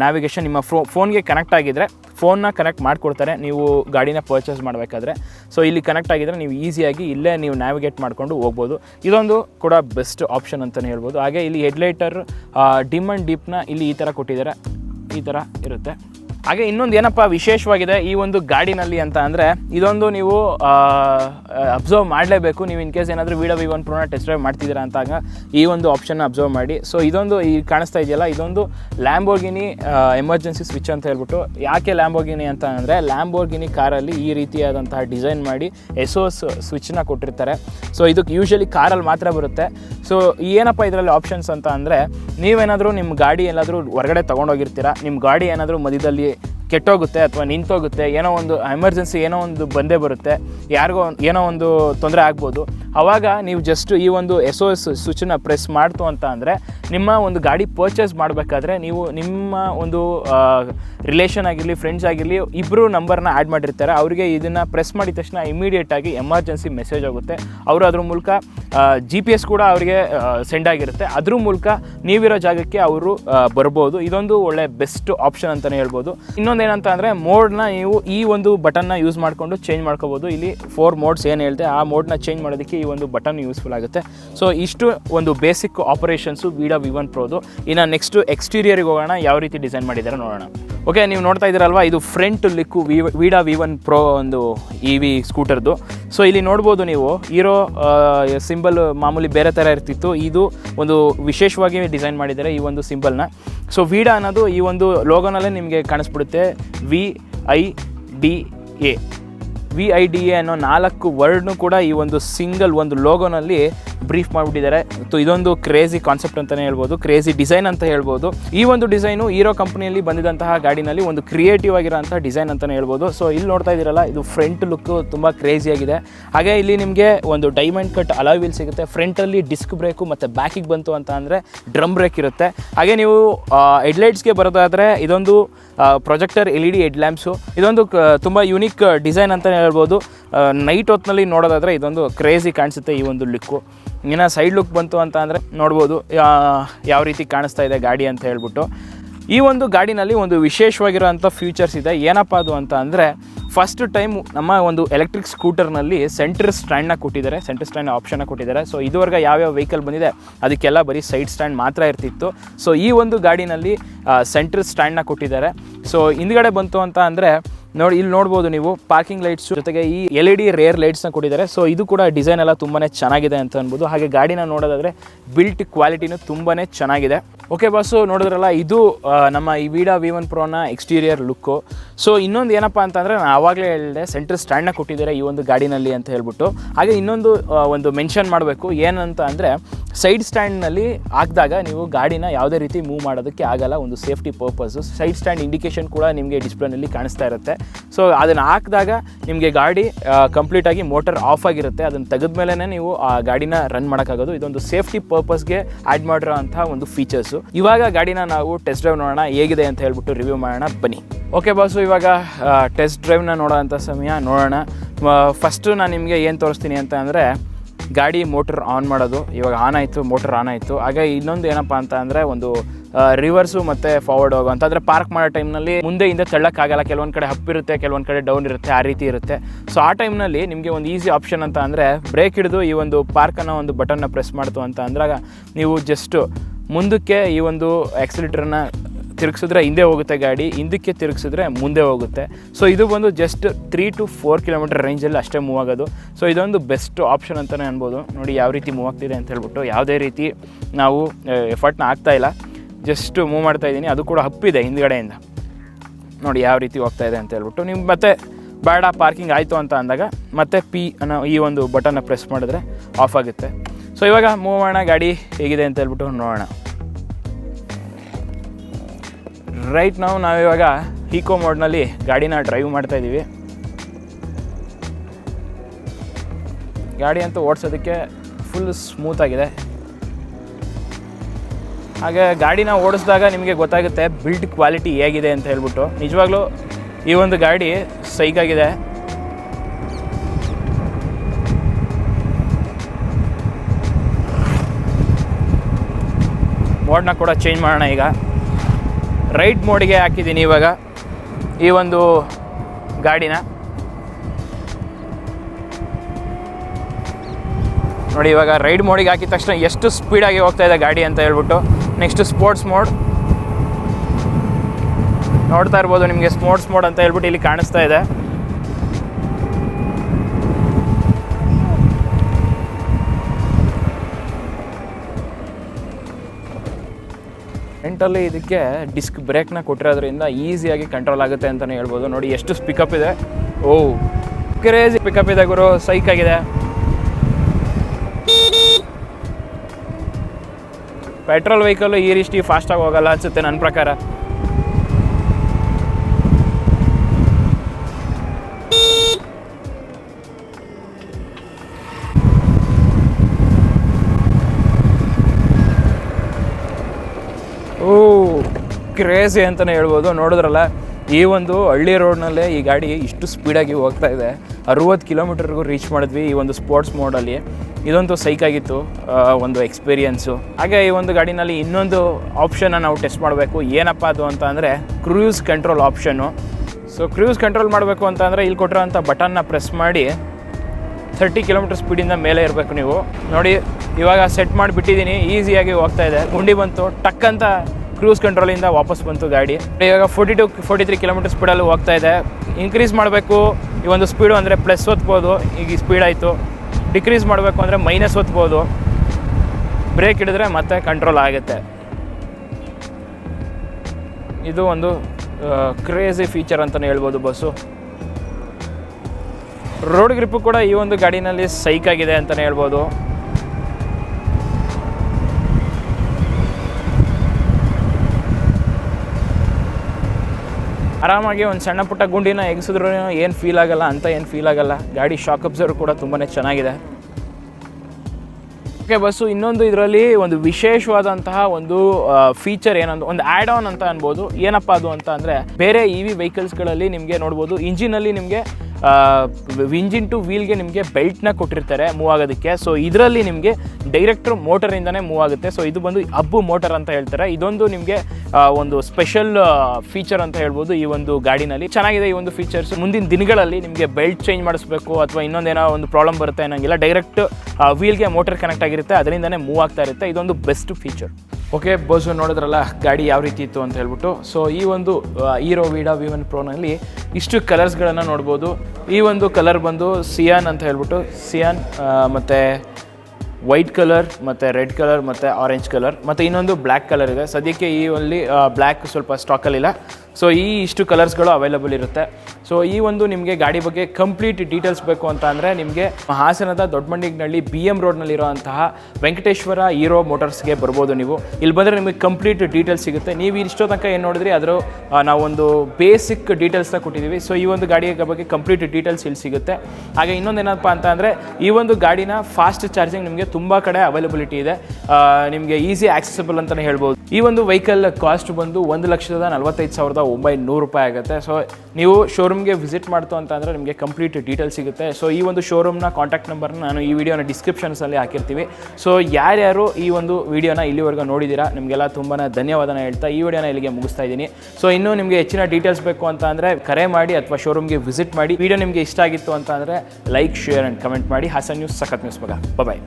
ನ್ಯಾವಿಗೇಷನ್ ನಿಮ್ಮ ಫೋ ಫೋನ್ಗೆ ಕನೆಕ್ಟ್ ಆಗಿದ್ದರೆ ಫೋನ್ನ ಕನೆಕ್ಟ್ ಮಾಡಿಕೊಡ್ತಾರೆ. ನೀವು ಗಾಡಿನ ಪರ್ಚೇಸ್ ಮಾಡಬೇಕಾದ್ರೆ. ಸೊ ಇಲ್ಲಿ ಕನೆಕ್ಟ್ ಆಗಿದ್ರೆ ನೀವು ಈಸಿಯಾಗಿ ಇಲ್ಲೇ ನೀವು ನ್ಯಾವಿಗೇಟ್ ಮಾಡಿಕೊಂಡು ಹೋಗ್ಬೋದು. ಇದೊಂದು ಕೂಡ ಬೆಸ್ಟ್ ಆಪ್ಷನ್ ಅಂತಲೇ ಹೇಳ್ಬೋದು. ಹಾಗೆ ಇಲ್ಲಿ ಹೆಡ್ಲೈಟರ್ ಡಿಮ್ ಆ್ಯಂಡ್ ಡೀಪ್ನ ಇಲ್ಲಿ ಈ ಥರ ಕೊಟ್ಟಿದ್ದಾರೆ. ಈ ಥರ ಇರುತ್ತೆ. ಹಾಗೆ ಇನ್ನೊಂದು ಏನಪ್ಪ ವಿಶೇಷವಾಗಿದೆ ಈ ಒಂದು ಗಾಡಿನಲ್ಲಿ ಅಂತ ಅಂದರೆ ಇದೊಂದು ನೀವು ಅಬ್ಸರ್ವ್ ಮಾಡಲೇಬೇಕು. ನೀವು ಇನ್ ಕೇಸ್ ಏನಾದರೂ ವಿಡೋ ವಿ ಒನ್ ಪ್ರೋನ ಟೆಸ್ಟ್ ಡ್ರೈವ್ ಮಾಡ್ತಿದ್ದೀರಾ ಅಂತಾಗ ಈ ಒಂದು ಆಪ್ಷನ್ನ ಅಬ್ಸರ್ವ್ ಮಾಡಿ. ಸೊ ಇದೊಂದು ಈ ಕಾಣಿಸ್ತಾ ಇದೆಯಲ್ಲ, ಇದೊಂದು ಲ್ಯಾಂಬೋಗಿನಿ ಎಮರ್ಜೆನ್ಸಿ ಸ್ವಿಚ್ ಅಂತ ಹೇಳ್ಬಿಟ್ಟು ಯಾಕೆ ಲ್ಯಾಂಬೋಗಿನಿ ಅಂತ ಅಂದರೆ ಲ್ಯಾಂಬೋರ್ಗಿನಿ ಕಾರಲ್ಲಿ ಈ ರೀತಿಯಾದಂತಹ ಡಿಸೈನ್ ಮಾಡಿ ಎಸೋಸ್ ಸ್ವಿಚ್ನ ಕೊಟ್ಟಿರ್ತಾರೆ. ಸೊ ಇದಕ್ಕೆ ಯೂಶಲಿ ಕಾರಲ್ಲಿ ಮಾತ್ರ ಬರುತ್ತೆ. ಸೊ ಏನಪ್ಪ ಇದರಲ್ಲಿ ಆಪ್ಷನ್ಸ್ ಅಂತ ಅಂದರೆ ನೀವೇನಾದರೂ ನಿಮ್ಮ ಗಾಡಿ ಏನಾದರೂ ಹೊರಗಡೆ ತೊಗೊಂಡೋಗಿರ್ತೀರಾ ನಿಮ್ಮ ಗಾಡಿ ಏನಾದರೂ ಮಧ್ಯದಲ್ಲಿ ಕೆಟ್ಟೋಗುತ್ತೆ ಅಥವಾ ನಿಂತೋಗುತ್ತೆ, ಏನೋ ಒಂದು ಎಮರ್ಜೆನ್ಸಿ ಏನೋ ಒಂದು ಬಂದೇ ಬರುತ್ತೆ, ಯಾರಿಗೋ ಏನೋ ಒಂದು ತೊಂದರೆ ಆಗ್ಬೋದು. ಆವಾಗ ನೀವು ಜಸ್ಟ್ ಈ ಒಂದು ಎಸ್ ಒ ಎಸ್ ಸ್ವಿಚನ್ನ ಪ್ರೆಸ್ ಮಾಡ್ತು ಅಂತ ಅಂದರೆ ನಿಮ್ಮ ಒಂದು ಗಾಡಿ ಪರ್ಚೇಸ್ ಮಾಡಬೇಕಾದ್ರೆ ನೀವು ನಿಮ್ಮ ಒಂದು ರಿಲೇಷನ್ ಆಗಿರಲಿ ಫ್ರೆಂಡ್ಸ್ ಆಗಿರಲಿ ಇಬ್ಬರು ನಂಬರ್ನ ಆ್ಯಡ್ ಮಾಡಿರ್ತಾರೆ. ಅವರಿಗೆ ಇದನ್ನು ಪ್ರೆಸ್ ಮಾಡಿದ ತಕ್ಷಣ ಇಮಿಡಿಯೇಟಾಗಿ ಎಮರ್ಜೆನ್ಸಿ ಮೆಸೇಜ್ ಆಗುತ್ತೆ ಅವರು ಅದ್ರ ಮೂಲಕ ಜಿ ಪಿ ಎಸ್ ಕೂಡ ಅವರಿಗೆ ಸೆಂಡ್ ಆಗಿರುತ್ತೆ. ಅದ್ರ ಮೂಲಕ ನೀವಿರೋ ಜಾಗಕ್ಕೆ ಅವರು ಬರ್ಬೋದು. ಇದೊಂದು ಒಳ್ಳೆ ಬೆಸ್ಟ್ ಆಪ್ಷನ್ ಅಂತಲೇ ಹೇಳ್ಬೋದು. ಇನ್ನೊಂದು ಏನಂತ ಅಂದರೆ ಮೋಡ್ನ ನೀವು ಈ ಒಂದು ಬಟನ್ನ ಯೂಸ್ ಮಾಡಿಕೊಂಡು ಚೇಂಜ್ ಮಾಡ್ಕೋಬೋದು. ಇಲ್ಲಿ ಫೋರ್ ಮೋಡ್ಸ್ ಏನು ಹೇಳಿದೆ, ಆ ಮೋಡ್ನ ಚೇಂಜ್ ಮಾಡೋದಕ್ಕೆ ಈ ಒಂದು ಬಟನ್ ಯೂಸ್ಫುಲ್ ಆಗುತ್ತೆ. ಸೊ ಇಷ್ಟು ಒಂದು basic operations Vida V one ಪ್ರೋದು ಇನ್ನು ನೆಕ್ಸ್ಟು ಎಕ್ಸ್ಟೀರಿಯರ್ಗೆ ಹೋಗೋಣ, ಯಾವ ರೀತಿ ಡಿಸೈನ್ ಮಾಡಿದ್ದಾರೆ ನೋಡೋಣ. ಓಕೆ ನೀವು ನೋಡ್ತಾ ಇದ್ದೀರಲ್ವಾ, ಇದು front look V Vida V one pro ಒಂದು ಇ ವಿ ಸ್ಕೂಟರ್ದು ಸೊ ಇಲ್ಲಿ ನೋಡ್ಬೋದು ನೀವು ಹೀರೋ ಸಿಂಬಲ್ ಮಾಮೂಲಿ ಬೇರೆ ಥರ ಇರ್ತಿತ್ತು. ಇದು ಒಂದು ವಿಶೇಷವಾಗಿ ಡಿಸೈನ್ ಮಾಡಿದ್ದಾರೆ ಈ ಒಂದು ಸಿಂಬಲ್ನ ಸೊ ವೀಡಾ ಅನ್ನೋದು ಈ ಒಂದು ಲೋಗೋನಲ್ಲೇ ನಿಮಗೆ ಕಾಣಿಸ್ಬಿಡುತ್ತೆ. V I D A V I D A ಅನ್ನೋ ನಾಲ್ಕು ವರ್ಡ್ನು ಕೂಡ ಈ ಒಂದು ಸಿಂಗಲ್ ಒಂದು ಲೋಗೋನಲ್ಲಿ ಬ್ರೀಫ್ ಮಾಡಿಬಿಟ್ಟಿದ್ದಾರೆ. ಸೊ ಇದೊಂದು ಕ್ರೇಜಿ ಕಾನ್ಸೆಪ್ಟ್ ಅಂತಲೇ ಹೇಳ್ಬೋದು ಕ್ರೇಜಿ ಡಿಸೈನ್ ಅಂತ ಹೇಳ್ಬೋದು. ಈ ಒಂದು ಡಿಸೈನು ಹೀರೋ ಕಂಪ್ನಿಯಲ್ಲಿ ಬಂದಿದಂತಹ ಗಾಡಿನಲ್ಲಿ ಒಂದು ಕ್ರಿಯೇಟಿವ್ ಆಗಿರೋಂಥ ಡಿಸೈನ್ ಅಂತಲೇ ಹೇಳ್ಬೋದು. ಸೊ ಇಲ್ಲಿ ನೋಡ್ತಾ ಇದ್ದೀರಲ್ಲ, ಇದು ಫ್ರಂಟ್ ಲುಕ್ಕು ತುಂಬ ಕ್ರೇಜಿಯಾಗಿದೆ ಹಾಗೆ ಇಲ್ಲಿ ನಿಮಗೆ ಒಂದು ಡೈಮಂಡ್ ಕಟ್ ಅಲಾಯ್ ವೀಲ್ ಸಿಗುತ್ತೆ. ಫ್ರಂಟಲ್ಲಿ ಡಿಸ್ಕ್ ಬ್ರೇಕು ಮತ್ತು ಬ್ಯಾಕಿಗೆ ಬಂತು ಅಂತ ಅಂದರೆ ಡ್ರಮ್ ಬ್ರೇಕ್ ಇರುತ್ತೆ. ಹಾಗೆ ನೀವು ಹೆಡ್ಲೈಟ್ಸ್ಗೆ ಬರೋದಾದರೆ ಇದೊಂದು projector L E D headlamps ಇದೊಂದು ತುಂಬ ಯುನಿಕ್ ಡಿಸೈನ್ ಅಂತಲೇ ಹೇಳ್ಬೋದು. ನೈಟ್ ಹೊತ್ತಿನಲ್ಲಿ ನೋಡೋದಾದರೆ ಇದೊಂದು ಕ್ರೇಜಿ ಕಾಣಿಸುತ್ತೆ ಈ ಒಂದು ಲುಕ್ಕು ಇನ್ನು ಸೈಡ್ ಲುಕ್ ಬಂತು ಅಂತ ಅಂದರೆ ನೋಡ್ಬೋದು ಯಾವ ರೀತಿ ಕಾಣಿಸ್ತಾ ಇದೆ ಗಾಡಿ ಅಂತ ಹೇಳ್ಬಿಟ್ಟು. ಈ ಒಂದು ಗಾಡಿನಲ್ಲಿ ಒಂದು ವಿಶೇಷವಾಗಿರೋಂಥ ಫ್ಯೂಚರ್ಸ್ ಇದೆ. ಏನಪ್ಪ ಅದು ಅಂತ ಅಂದರೆ ಫಸ್ಟ್ ಟೈಮ್ ನಮ್ಮ ಒಂದು ಎಲೆಕ್ಟ್ರಿಕ್ ಸ್ಕೂಟರ್ನಲ್ಲಿ ಸೆಂಟರ್ ಸ್ಟ್ಯಾಂಡ್ನ ಕೊಟ್ಟಿದ್ದಾರೆ. ಸೆಂಟರ್ ಸ್ಟ್ಯಾಂಡ್ ಆಪ್ಷನ್ನ ಕೊಟ್ಟಿದ್ದಾರೆ. ಸೊ ಇದುವರೆಗೆ ಯಾವ್ಯಾವ ವೆಹಿಕಲ್ ಬಂದಿದೆ, ಅದಕ್ಕೆಲ್ಲ ಬರೀ ಸೈಡ್ ಸ್ಟ್ಯಾಂಡ್ ಮಾತ್ರ ಇರ್ತಿತ್ತು. ಸೊ ಈ ಒಂದು ಗಾಡಿನಲ್ಲಿ ಸೆಂಟರ್ ಸ್ಟ್ಯಾಂಡ್ನ ಕೊಟ್ಟಿದ್ದಾರೆ. ಸೊ ಹಿಂದ್ಗಡೆ ಬಂತು ಅಂತ ಅಂದರೆ, ನೋಡಿ, ಇಲ್ಲಿ ನೋಡ್ಬೋದು ನೀವು ಪಾರ್ಕಿಂಗ್ ಲೈಟ್ಸ್ ಜೊತೆಗೆ ಈ ಎಲ್ ಇ ಡಿ ರೇರ್ ಲೈಟ್ಸ್ನ ಕೊಟ್ಟಿದ್ದಾರೆ. ಸೊ ಇದು ಕೂಡ ಡಿಸೈನ್ ಎಲ್ಲ ತುಂಬಾ ಚೆನ್ನಾಗಿದೆ ಅಂತ ಅನ್ಬೋದು. ಹಾಗೆ ಗಾಡಿನ ನೋಡೋದಾದರೆ ಬಿಲ್ಟ್ ಕ್ವಾಲಿಟಿನೂ ತುಂಬಾ ಚೆನ್ನಾಗಿದೆ. ಓಕೆ ಬಾಸು ನೋಡಿದ್ರಲ್ಲ, ಇದು ನಮ್ಮ ಈ ವೀಡಾ ವಿ ಒನ್ ಪ್ರೋನ ಎಕ್ಸ್ಟೀರಿಯರ್ ಲುಕ್ಕು ಸೊ ಇನ್ನೊಂದು ಏನಪ್ಪ ಅಂತಂದರೆ ನಾನು ಆವಾಗಲೇ ಹೇಳಿದೆ ಸೆಂಟ್ರ್ ಸ್ಟ್ಯಾಂಡ್ನ ಕೊಟ್ಟಿದ್ದಾರೆ ಈ ಒಂದು ಗಾಡಿನಲ್ಲಿ ಅಂತ ಹೇಳ್ಬಿಟ್ಟು. ಹಾಗೆ ಇನ್ನೊಂದು ಒಂದು ಮೆನ್ಷನ್ ಮಾಡಬೇಕು. ಏನಂತ ಅಂದರೆ ಸೈಡ್ ಸ್ಟ್ಯಾಂಡ್ನಲ್ಲಿ ಹಾಕಿದಾಗ ನೀವು ಗಾಡಿನ ಯಾವುದೇ ರೀತಿ ಮೂವ್ ಮಾಡೋದಕ್ಕೆ ಆಗಲ್ಲ. ಒಂದು safety purpose side stand indication ಕೂಡ ನಿಮಗೆ ಡಿಸ್ಪ್ಲೇನಲ್ಲಿ ಕಾಣಿಸ್ತಾ ಇರುತ್ತೆ. ಸೊ ಅದನ್ನು ಹಾಕಿದಾಗ ನಿಮಗೆ ಗಾಡಿ ಕಂಪ್ಲೀಟಾಗಿ ಮೋಟರ್ ಆಫ್ ಆಗಿರುತ್ತೆ. ಅದನ್ನು ತೆಗೆದ ಮೇಲೇ ನೀವು ಆ ಗಾಡಿನ ರನ್ ಮಾಡೋಕ್ಕಾಗೋದು. ಇದೊಂದು ಸೇಫ್ಟಿ ಪರ್ಪಸ್ಗೆ ಆ್ಯಡ್ ಮಾಡಿರೋ ಅಂತಹ ಒಂದು ಫೀಚರ್ಸು ಇವಾಗ ಗಾಡಿನ ನಾವು ಟೆಸ್ಟ್ ಡ್ರೈವ್ ನೋಡೋಣ. ಹೇಗಿದೆ ಅಂತ ಹೇಳ್ಬಿಟ್ಟು ರಿವ್ಯೂ ಮಾಡೋಣ. ಬನ್ನಿ. ಓಕೆ ಬಾಸು ಇವಾಗ ಟೆಸ್ಟ್ ಡ್ರೈವ್ನ ನೋಡೋ ಅಂಥ ಸಮಯ. ನೋಡೋಣ. ಫಸ್ಟು ನಾನು ನಿಮಗೆ ಏನು ತೋರಿಸ್ತೀನಿ ಅಂತ ಅಂದರೆ, ಗಾಡಿ ಮೋಟ್ರ್ ಆನ್ ಮಾಡೋದು. ಇವಾಗ ಆನ್ ಆಯಿತು ಮೋಟ್ರ್ ಆನ್ ಆಯಿತು. ಹಾಗೆ ಇನ್ನೊಂದು ಏನಪ್ಪ ಅಂತ ಒಂದು ರಿವರ್ಸು ಮತ್ತು ಫಾರ್ವರ್ಡ್ ಹೋಗುವಂಥ ಅಂದರೆ ಪಾರ್ಕ್ ಮಾಡೋ ಟೈಮ್ನಲ್ಲಿ ಮುಂದೆ ಹಿಂದೆ ತಳ್ಳೋಕ್ಕಾಗಲ್ಲ. ಕೆಲವೊಂದು ಕಡೆ ಹಪ್ಪಿರುತ್ತೆ ಕೆಲವೊಂದು ಕಡೆ ಡೌನ್ ಇರುತ್ತೆ, ಆ ರೀತಿ ಇರುತ್ತೆ. ಸೊ ಆ ಟೈಮ್ನಲ್ಲಿ ನಿಮಗೆ ಒಂದು ಈಸಿ ಆಪ್ಷನ್ ಅಂತ ಅಂದರೆ ಬ್ರೇಕ್ ಹಿಡಿದು ಈ ಒಂದು ಪಾರ್ಕನ್ನು ಒಂದು ಬಟನ್ನ ಪ್ರೆಸ್ ಮಾಡ್ತು ಅಂತ ಅಂದಾಗ ನೀವು ಜಸ್ಟು ಮುಂದಕ್ಕೆ ಈ ಒಂದು ಆಕ್ಸಿಲೇಟರ್ನ ತಿರುಗಿಸಿದ್ರೆ ಹಿಂದೆ ಹೋಗುತ್ತೆ ಗಾಡಿ, ಹಿಂದಕ್ಕೆ ತಿರುಗಿಸಿದ್ರೆ ಮುಂದೆ ಹೋಗುತ್ತೆ. ಸೊ ಇದು ಬಂದು just three to four kilometre ರೇಂಜಲ್ಲಿ ಅಷ್ಟೇ ಮೂವ್ ಆಗೋದು. ಸೊ ಇದೊಂದು ಬೆಸ್ಟ್ ಆಪ್ಷನ್ ಅಂತಲೇ ಅನ್ಬೋದು. ನೋಡಿ ಯಾವ ರೀತಿ ಮೂವ್ ಆಗ್ತಿದೆ ಅಂತ ಹೇಳ್ಬಿಟ್ಟು ಯಾವುದೇ ರೀತಿ ನಾವು ಎಫರ್ಟ್ನ ಇಲ್ಲ. ಜಸ್ಟ್ ಮೂವ್ ಮಾಡ್ತಾ ಇದ್ದೀನಿ. ಅದು ಕೂಡ ಹಪ್ಪಿದೆ ಹಿಂದ್ಗಡೆಯಿಂದ. ನೋಡಿ ಯಾವ ರೀತಿ ಹೋಗ್ತಾ ಇದೆ ಅಂತ ಹೇಳ್ಬಿಟ್ಟು. ನೀವು ಮತ್ತೆ ಬೇಡ, ಪಾರ್ಕಿಂಗ್ ಆಯಿತು ಅಂತ ಅಂದಾಗ ಮತ್ತೆ ಪಿ ಅನ್ನೋ ಈ ಒಂದು ಬಟನ್ನ ಪ್ರೆಸ್ ಮಾಡಿದ್ರೆ ಆಫ್ ಆಗುತ್ತೆ. ಸೊ ಇವಾಗ ಮೂವ್ ಮಾಡೋಣ, ಗಾಡಿ ಹೇಗಿದೆ ಅಂತ ಹೇಳ್ಬಿಟ್ಟು ನೋಡೋಣ. ರೈಟ್ ನಾವು ನಾವಿವಾಗ ಈಕೋ ಮೋಡ್ನಲ್ಲಿ ಗಾಡಿನ ಡ್ರೈವ್ ಮಾಡ್ತಾ ಇದ್ದೀವಿ. ಗಾಡಿ ಅಂತೂ ಓಡಿಸೋದಕ್ಕೆ ಫುಲ್ ಸ್ಮೂತಾಗಿದೆ ಹಾಗೆ ಗಾಡಿನ ಓಡಿಸಿದಾಗ ನಿಮಗೆ ಗೊತ್ತಾಗುತ್ತೆ ಬಿಲ್ಡ್ ಕ್ವಾಲಿಟಿ ಹೇಗಿದೆ ಅಂತ ಹೇಳ್ಬಿಟ್ಟು. ನಿಜವಾಗ್ಲೂ ಈ ಒಂದು ಗಾಡಿ ಸೈಕಾಗಿದೆ ಮೋಡ್ನ ಕೂಡ ಚೇಂಜ್ ಮಾಡೋಣ ಈಗ. ರೈಟ್ ಮೋಡಿಗೆ ಹಾಕಿದ್ದೀನಿ ಇವಾಗ ಈ ಒಂದು ಗಾಡಿನ. ನೋಡಿ ಇವಾಗ ರೈಡ್ ಮೋಡಿಗೆ ಹಾಕಿದ ತಕ್ಷಣ ಎಷ್ಟು ಸ್ಪೀಡಾಗಿ ಹೋಗ್ತಾ ಇದೆ ಗಾಡಿ ಅಂತ ಹೇಳ್ಬಿಟ್ಟು. ನೆಕ್ಸ್ಟ್ ಸ್ಪೋರ್ಟ್ಸ್ ಮೋಡ್ ನೋಡ್ತಾ ಇರ್ಬೋದು ನಿಮಗೆ ಸ್ಪೋರ್ಟ್ಸ್ ಮೋಡ್ ಅಂತ ಹೇಳ್ಬಿಟ್ಟು ಇಲ್ಲಿ ಕಾಣಿಸ್ತಾ ಇದೆ. ಫ್ರಂಟಲ್ಲಿ ಇದಕ್ಕೆ ಡಿಸ್ಕ್ ಬ್ರೇಕ್ನ ಕೊಟ್ಟಿರೋದ್ರಿಂದ ಈಸಿಯಾಗಿ ಕಂಟ್ರೋಲ್ ಆಗುತ್ತೆ ಅಂತಲೇ ಹೇಳ್ಬೋದು. ನೋಡಿ, ಎಷ್ಟು ಪಿಕಪ್ ಇದೆ. ಓ ಕ್ರೇಜಿ ಪಿಕಪ್ ಇದೆ ಗುರು ಸೈಕ್ ಆಗಿದೆ. ಪೆಟ್ರೋಲ್ ವೆಹಿಕಲ್ಲು ಈ ರೀತಿ ಫಾಸ್ಟಾಗಿ ಹೋಗಲ್ಲ ಅನಿಸುತ್ತೆ ನನ್ನ ಪ್ರಕಾರ. ಓ ಕ್ರೇಜಿ ಅಂತಲೇ ಹೇಳ್ಬೋದು ನೋಡಿದ್ರಲ್ಲ? ಈ ಒಂದು ಹಳ್ಳಿ ರೋಡ್ನಲ್ಲೇ ಈ ಗಾಡಿ ಇಷ್ಟು ಸ್ಪೀಡಾಗಿ ಹೋಗ್ತಾ ಇದೆ. ಅರುವತ್ತು ಕಿಲೋಮೀಟರ್ಗೂ ರೀಚ್ ಮಾಡಿದ್ವಿ ಈ ಒಂದು ಸ್ಪೋರ್ಟ್ಸ್ ಮೋಡಲ್ಲಿ ಸೈಕ್ ಆಗಿತ್ತು ಒಂದು ಎಕ್ಸ್ಪೀರಿಯನ್ಸು ಹಾಗೆ ಈ ಒಂದು ಗಾಡಿನಲ್ಲಿ ಇನ್ನೊಂದು ಆಪ್ಷನ್ನ ನಾವು ಟೆಸ್ಟ್ ಮಾಡಬೇಕು. ಏನಪ್ಪ ಅದು ಅಂತ ಅಂದರೆ cruise control option so cruise control ಮಾಡಬೇಕು ಅಂತ ಅಂದರೆ ಇಲ್ಲಿ ಕೊಟ್ಟಿರೋಂಥ ಬಟನ್ನ ಪ್ರೆಸ್ ಮಾಡಿ ಥರ್ಟಿ ಕಿಲೋಮೀಟರ್ ಸ್ಪೀಡಿಂದ ಮೇಲೆ ಇರಬೇಕು ನೀವು. ನೋಡಿ, ಇವಾಗ ಸೆಟ್ ಮಾಡಿಬಿಟ್ಟಿದ್ದೀನಿ ಈಸಿಯಾಗಿ ಹೋಗ್ತಾ ಇದೆ. ಗುಂಡಿ ಬಂತು, ಟಕ್ ಅಂತ ಕ್ರೂಸ್ ಕಂಟ್ರೋಲಿಂದ ವಾಪಸ್ ಬಂತು ಗಾಡಿ. ಇವಾಗ forty to forty three kilometre ಸ್ಪೀಡಲ್ಲಿ ಹೋಗ್ತಾ ಇದೆ. ಇನ್ಕ್ರೀಸ್ ಮಾಡಬೇಕು. ಈ ಒಂದು ಸ್ಪೀಡು ಅಂದರೆ ಪ್ಲಸ್ ಒತ್ಬೋದು. ಈಗ ಸ್ಪೀಡ್ ಆಯಿತು. ಡಿಕ್ರೀಸ್ ಮಾಡಬೇಕು ಅಂದರೆ ಮೈನಸ್ ಒತ್ಬೋದು. ಬ್ರೇಕ್ ಹಿಡಿದ್ರೆ ಮತ್ತೆ ಕಂಟ್ರೋಲ್ ಆಗುತ್ತೆ. ಇದು ಒಂದು ಕ್ರೇಜಿ ಫೀಚರ್ ಅಂತಲೇ ಹೇಳ್ಬೋದು ಬಸ್ಸು ರೋಡ್ ಗ್ರಿಪ್ಪು ಕೂಡ ಈ ಒಂದು ಗಾಡಿನಲ್ಲಿ ಸೈಕ್ ಆಗಿದೆ ಅಂತಲೇ ಹೇಳ್ಬೋದು. ಆರಾಮಾಗಿ ಒಂದು ಸಣ್ಣ ಪುಟ್ಟ ಗುಂಡಿನ ಎಗ್ಸಿದ್ರೂ ಏನು ಫೀಲ್ ಆಗಲ್ಲ, ಅಂತ ಏನು ಫೀಲ್ ಆಗಲ್ಲ. ಗಾಡಿ ಶಾಕ್ ಅಬ್ಸರ್ವ್ ಕೂಡ ತುಂಬಾ ಚೆನ್ನಾಗಿದೆ. ಓಕೆ ಬಸ್ಸು, ಇನ್ನೊಂದು ಇದರಲ್ಲಿ ಒಂದು ವಿಶೇಷವಾದಂತಹ ಒಂದು ಫೀಚರ್ ಏನಂತ ಒಂದು ಆ್ಯಡ್ ಆನ್ ಅಂತ ಅನ್ಬೋದು. ಏನಪ್ಪ ಅದು ಅಂತ ಅಂದರೆ, ಬೇರೆ ಇ ವಿ ವೆಹಿಕಲ್ಸ್ಗಳಲ್ಲಿ ನಿಮಗೆ ನೋಡ್ಬೋದು. ಇಂಜಿನಲ್ಲಿ ನಿಮಗೆ ಇಂಜಿನ್ ಟು ವೀಲ್ಗೆ ನಿಮಗೆ ಬೆಲ್ಟ್ನ ಕೊಟ್ಟಿರ್ತಾರೆ ಮೂವ್ ಆಗೋದಕ್ಕೆ. ಸೊ ಇದರಲ್ಲಿ ನಿಮಗೆ ಡೈರೆಕ್ಟ್ ಮೋಟರಿಂದನೇ ಮೂವ್ ಆಗುತ್ತೆ. ಸೊ ಇದು ಬಂದು ಅಬ್ಬು ಮೋಟರ್ ಅಂತ ಹೇಳ್ತಾರೆ. ಇದೊಂದು ನಿಮಗೆ ಒಂದು ಸ್ಪೆಷಲ್ ಫೀಚರ್ ಅಂತ ಹೇಳ್ಬೋದು ಈ ಒಂದು ಗಾಡಿನಲ್ಲಿ. ಚೆನ್ನಾಗಿದೆ ಈ ಒಂದು ಫೀಚರ್ಸ್ ಮುಂದಿನ ದಿನಗಳಲ್ಲಿ ನಿಮಗೆ ಬೆಲ್ಟ್ ಚೇಂಜ್ ಮಾಡಿಸ್ಬೇಕು ಅಥವಾ ಇನ್ನೊಂದೇನೋ ಒಂದು ಪ್ರಾಬ್ಲಮ್ ಬರುತ್ತೆ ಅನ್ನೋಂಗಿಲ್ಲ. ಡೈರೆಕ್ಟ್ ವೀಲ್ಗೆ ಮೋಟರ್ ಕನೆಕ್ಟ್ ಆಗಿರುತ್ತೆ. ಅದರಿಂದನೇ ಮೂವ್ ಆಗ್ತಾ ಇರುತ್ತೆ. ಇದೊಂದು ಬೆಸ್ಟ್ ಫೀಚರ್ ಓಕೆ ಬಸ್ಸು ನೋಡಿದ್ರಲ್ಲ, ಗಾಡಿ ಯಾವ ರೀತಿ ಇತ್ತು ಅಂತ ಹೇಳ್ಬಿಟ್ಟು. ಸೊ ಈ ಒಂದು ಹೀರೋ ವೀಡಾ ವಿ ಒನ್ ಪ್ರೋನಲ್ಲಿ ಇಷ್ಟು ಕಲರ್ಸ್ಗಳನ್ನು ನೋಡ್ಬೋದು. ಈ ಒಂದು ಕಲರ್ ಬಂದು ಸಿಯಾನ್ ಅಂತ ಹೇಳ್ಬಿಟ್ಟು, ಸಿಯಾನ್ ಮತ್ತು ವೈಟ್ ಕಲರ್, ಮತ್ತು ರೆಡ್ ಕಲರ್, ಮತ್ತು ಆರೆಂಜ್ ಕಲರ್, ಮತ್ತು ಇನ್ನೊಂದು ಬ್ಲ್ಯಾಕ್ ಕಲರ್ ಇದೆ. ಸದ್ಯಕ್ಕೆ ಈ ಒಲ್ಲಿ ಬ್ಲ್ಯಾಕ್ ಸ್ವಲ್ಪ ಸ್ಟಾಕಲ್ಲಿಲ್ಲ ಸೊ ಈ ಇಷ್ಟು ಕಲರ್ಸ್ಗಳು ಅವೈಲಬಲ್ ಇರುತ್ತೆ. ಸೊ ಈ ಒಂದು ನಿಮಗೆ ಗಾಡಿ ಬಗ್ಗೆ ಕಂಪ್ಲೀಟ್ ಡೀಟೇಲ್ಸ್ ಬೇಕು ಅಂತ ಅಂದರೆ ನಿಮಗೆ ಹಾಸನದ ದೊಡ್ಡಮಂಡಿಗ್ನಳ್ಳಿ ಬಿ ಎಂ ರೋಡ್ನಲ್ಲಿರುವಂತಹ ವೆಂಕಟೇಶ್ವರ ಹೀರೋ ಮೋಟರ್ಸ್ಗೆ ಬರ್ಬೋದು ನೀವು. ಇಲ್ಲಿ ಬಂದರೆ ನಿಮಗೆ ಕಂಪ್ಲೀಟ್ ಡೀಟೇಲ್ಸ್ ಸಿಗುತ್ತೆ. ನೀವು ಇಷ್ಟೋ ತನಕ ಏನು ನೋಡಿದ್ರಿ, ಅದರ ನಾವೊಂದು ಬೇಸಿಕ್ ಡೀಟೇಲ್ಸ್ನ ಕೊಟ್ಟಿದ್ದೀವಿ ಸೊ ಈ ಒಂದು ಗಾಡಿಯ ಬಗ್ಗೆ ಕಂಪ್ಲೀಟ್ ಡೀಟೇಲ್ಸ್ ಇಲ್ಲಿ ಸಿಗುತ್ತೆ. ಹಾಗೆ ಇನ್ನೊಂದೇನಪ್ಪ ಅಂತ ಅಂದರೆ, ಈ ಒಂದು ಗಾಡಿನ ಫಾಸ್ಟ್ ಚಾರ್ಜಿಂಗ್ ನಿಮಗೆ ತುಂಬ ಕಡೆ ಅವೈಲಬಿಲಿಟಿ ಇದೆ. ನಿಮಗೆ ಈಸಿ ಆಕ್ಸೆಸಬಲ್ ಅಂತಲೇ ಹೇಳ್ಬೋದು. ಈ ಒಂದು ವೆಹಿಕಲ್ ಕಾಸ್ಟ್ ಬಂದು ಒಂದು ಲಕ್ಷದ ನಲವತ್ತೈದು ಸಾವಿರದ ಒಂಬೈನೂರು ರೂಪಾಯಿ ಆಗುತ್ತೆ. ಸೊ ನೀವು ಶೋರೂಮ್ಗೆ ವಿಸಿಟ್ ಮಾಡ್ತು ಅಂತ ಅಂದರೆ ನಿಮಗೆ ಕಂಪ್ಲೀಟ್ ಡೀಟೇಲ್ಸ್ ಸಿಗುತ್ತೆ. ಸೊ ಈ ಒಂದು ಶೋರೂಮ್ನ ಕಾಂಟ್ಯಾಕ್ಟ್ ನಂಬರ್ನ ನಾನು ಈ ವಿಡಿಯೋನ ಡಿಸ್ಕ್ರಿಪ್ಷನ್ಸಲ್ಲಿ ಹಾಕಿರ್ತೀವಿ. ಸೊ ಯಾರ್ಯಾರು ಈ ಒಂದು ವಿಡಿಯೋನ ಇಲ್ಲಿವರೆಗೂ ನೋಡಿದ್ದೀರಾ ನಿಮಗೆಲ್ಲ ತುಂಬಾ ಧನ್ಯವಾದನ ಹೇಳ್ತಾ ಈ ವಿಡಿಯೋನ ಇಲ್ಲಿಗೆ ಮುಗಿಸ್ತಾ ಇದ್ದೀನಿ. ಸೊ ಇನ್ನೂ ನಿಮಗೆ ಹೆಚ್ಚಿನ ಡೀಟೇಲ್ಸ್ ಬೇಕು ಅಂತ ಅಂದರೆ ಕರೆ ಮಾಡಿ ಅಥವಾ ಶೋರೂಮ್ಗೆ ವಿಸಿಟ್ ಮಾಡಿ. ವಿಡಿಯೋ ನಿಮಗೆ ಇಷ್ಟ ಆಗಿತ್ತು ಅಂತ ಲೈಕ್ ಶೇರ್ ಆ್ಯಂಡ್ ಕಮೆಂಟ್ ಮಾಡಿ. ಹಾಸನ್ ನ್ಯೂಸ್ ಸಖತ್ ನ್ಯೂಸ್ ಮಗ. ಬಾಯ್